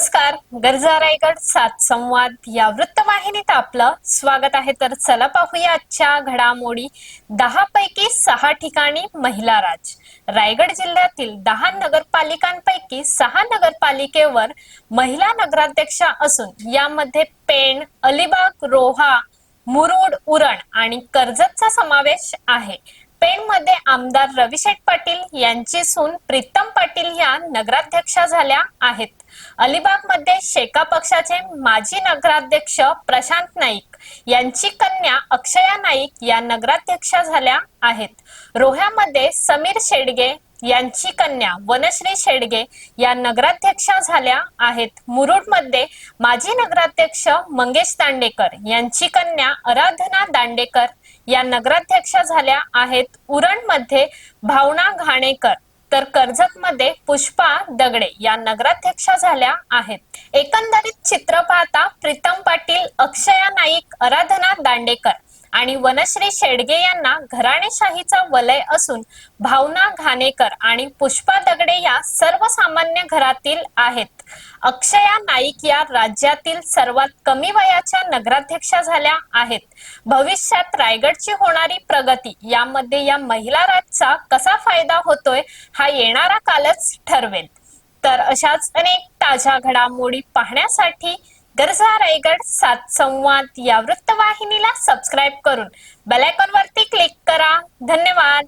नमस्कार. गरजा रायगड सात संवाद या वृत्तवाहिनीत आपलं स्वागत आहे. तर चला पाहूया आजच्या घडामोडी. दहा पैकी सहा ठिकाणी महिला राज. रायगड जिल्ह्यातील दहा नगरपालिकांपैकी सहा नगरपालिकेवर महिला नगराध्यक्षा असून यामध्ये पेण अलिबाग रोहा मुरुड उरण आणि कर्जतचा समावेश आहे. पेणमध्ये आमदार रविशेठ पाटील यांची सून प्रीतम पाटील या नगराध्यक्षा झाल्या आहेत. अलिबागमध्ये शेका पक्षाचे माजी नगराध्यक्ष प्रशांत नाईक यांची कन्या अक्षया नाईक या नगराध्यक्षा झाल्या आहेत. रोह्यामध्ये समीर शेडगे यांची कन्या वनश्री शेडगे या नगराध्यक्षा झाल्या आहेत. मुरुडमध्ये माजी नगराध्यक्ष मंगेश दांडेकर यांची कन्या आराधना दांडेकर या नगराध्यक्षा झाल्या आहेत उरणमध्ये भावना घाणेकर. तर कर्जतमध्ये पुष्पा दगडे या नगराध्यक्षा झाल्या आहेत. एकंदरीत चित्र पाहता प्रीतम पाटील अक्षया नाईक आराधना दांडेकर. आणि वनश्री शेडगे यांना घराणेशाहीचा वलय असून भावना घाणेकर आणि पुष्पा दगडे या सर्वसामान्य घरातील आहेत. अक्षया नाईक या राज्यातील सर्वात कमी वयाच्या नगराध्यक्षा झाल्या आहेत. भविष्यात रायगडची होणारी प्रगती यामध्ये या महिला राजचा कसा फायदा होतोय हा येणारा कालच ठरवेल. तर अशाच अनेक ताज्या घडामोडी पाहण्यासाठी गरजा रायगड सात संवाद या वृत्तवाहिनीला सबस्क्राईब करून बेलायकॉन वरती क्लिक करा. धन्यवाद.